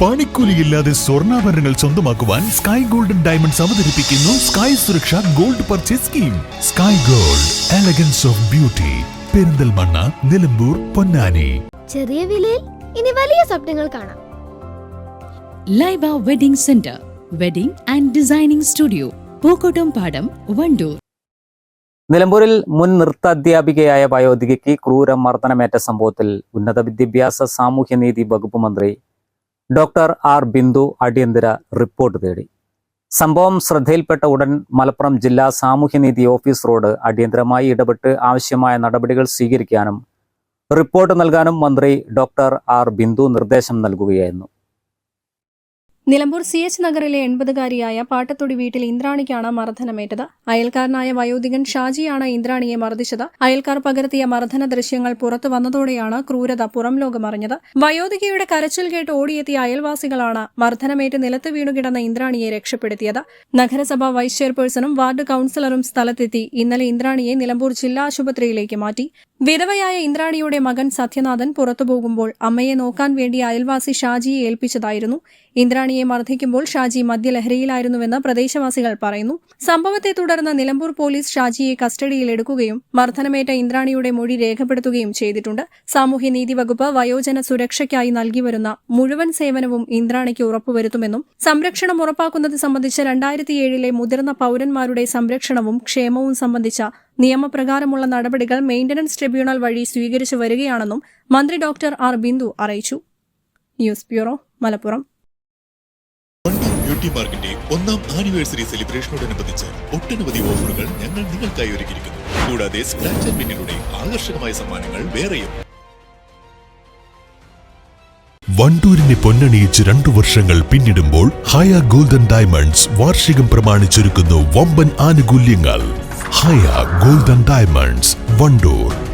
പണിക്കൂലിയില്ലാതെ സ്വർണാഭരണങ്ങൾ സ്വന്തമാക്കുവാൻ Sky golden diamonds അവതരിപ്പിക്കുന്നു Sky Suraksha gold purchase scheme Sky gold elegance of beauty Perinthalmanna Nilambur Ponnani. ചെറിയ വിലയിൽ ഇനി വലിയ സ്വപ്നങ്ങൾ കാണാം. Laiba wedding centre wedding and designing studio Pookkottumpadam Wandoor. നിലമ്പൂരിൽ മുൻ നൃത്താധ്യാപികയായ വയോധികയ്ക്ക് ക്രൂരമർദ്ദനമേറ്റ സംഭവത്തിൽ ഉന്നത വിദ്യാഭ്യാസ സാമൂഹ്യനീതി വകുപ്പ് മന്ത്രി ഡോക്ടർ ആർ ബിന്ദു അടിയന്തര റിപ്പോർട്ട് തേടി. സംഭവം ശ്രദ്ധയിൽപ്പെട്ട ഉടൻ മലപ്പുറം ജില്ലാ സാമൂഹ്യനീതി ഓഫീസ് റോഡ് അടിയന്തരമായി ഇടപെട്ട് ആവശ്യമായ നടപടികൾ സ്വീകരിക്കാനും റിപ്പോർട്ട് നൽകാനും മന്ത്രി ഡോക്ടർ ആർ ബിന്ദു നിർദ്ദേശം നൽകുകയായിരുന്നു. നിലമ്പൂർ സി എച്ച് നഗറിലെ എൺപതുകാരിയായ പാട്ടത്തൊടി വീട്ടിൽ ഇന്ദ്രാണിക്കാണ് മർദ്ദനമേറ്റത്. അയൽക്കാരനായ വയോധികൻ ഷാജിയാണ് ഇന്ദ്രാണിയെ മർദ്ദിച്ചത്. അയൽക്കാർ പകർത്തിയ മർദ്ദന ദൃശ്യങ്ങൾ പുറത്തു വന്നതോടെയാണ് ക്രൂരത പുറം ലോകമറിഞ്ഞത്. വയോധികയുടെ കരച്ചിൽ കേട്ട് ഓടിയെത്തിയ അയൽവാസികളാണ് മർദ്ദനമേറ്റ് നിലത്ത് വീണുകിടന്ന ഇന്ദ്രാണിയെ രക്ഷപ്പെടുത്തിയത്. നഗരസഭാ വൈസ് ചെയർപേഴ്സണും വാർഡ് കൌൺസിലറും സ്ഥലത്തെത്തി ഇന്നലെ ഇന്ദ്രാണിയെ നിലമ്പൂർ ജില്ലാ ആശുപത്രിയിലേക്ക് മാറ്റി. വിധവയായ ഇന്ദ്രാണിയുടെ മകൻ സത്യനാഥൻ പുറത്തുപോകുമ്പോൾ അമ്മയെ നോക്കാൻ വേണ്ടി അയൽവാസി ഷാജിയെ ഏൽപ്പിച്ചതായിരുന്നു. ഇന്ദ്രാണിയെ മർദ്ദിക്കുമ്പോൾ ഷാജി മദ്യലഹരിയിലായിരുന്നുവെന്ന് പ്രദേശവാസികൾ പറയുന്നു. സംഭവത്തെ തുടർന്ന് നിലമ്പൂർ പോലീസ് ഷാജിയെ കസ്റ്റഡിയിലെടുക്കുകയും മർദ്ദനമേറ്റ ഇന്ദ്രാണിയുടെ മൊഴി രേഖപ്പെടുത്തുകയും ചെയ്തിട്ടുണ്ട്. സാമൂഹ്യനീതി വകുപ്പ് വയോജന സുരക്ഷയ്ക്കായി നൽകിവരുന്ന മുഴുവൻ സേവനവും ഇന്ദ്രാണിക്ക് ഉറപ്പുവരുത്തുമെന്നും സംരക്ഷണം ഉറപ്പാക്കുന്നത് സംബന്ധിച്ച് രണ്ടായിരത്തിയേഴിലെ മുതിർന്ന പൌരന്മാരുടെ സംരക്ഷണവും ക്ഷേമവും സംബന്ധിച്ച നിയമപ്രകാരമുള്ള നടപടികൾ മെയിന്റനൻസ് ട്രിബ്യൂണൽ വഴി സ്വീകരിച്ചു വരികയാണെന്നും മന്ത്രി ഡോക്ടർ ആർ ബിന്ദു അറിയിച്ചു. News bureau Malappuram. ബ്യൂട്ടി പാർക്കിന്റെ ഒന്നാം ആനിവേഴ്സറി സെലിബ്രേഷനോടനുബന്ധിച്ച് ഒട്ടനവധി ഓഫറുകൾ ഞങ്ങൾ നിങ്ങൾക്കായി ഒരുക്കിയിരിക്കുന്നു. കൂടാതെ സ്ക്രാച്ച് ആൻഡ് വിന്നിലൂടെ ആകർഷകമായ സമ്മാനങ്ങൾ വേറെയും. വണ്ടൂരിനെ പൊന്നണിയിച്ച് രണ്ടു വർഷങ്ങൾ പിന്നിടുമ്പോൾ ഹയ ഗോൾഡൻ ഡയമണ്ട്സ് വാർഷികം പ്രമാണിച്ചൊരുക്കുന്നു വമ്പൻ ആനുകൂല്യങ്ങൾ. Haya golden diamonds Wandoor.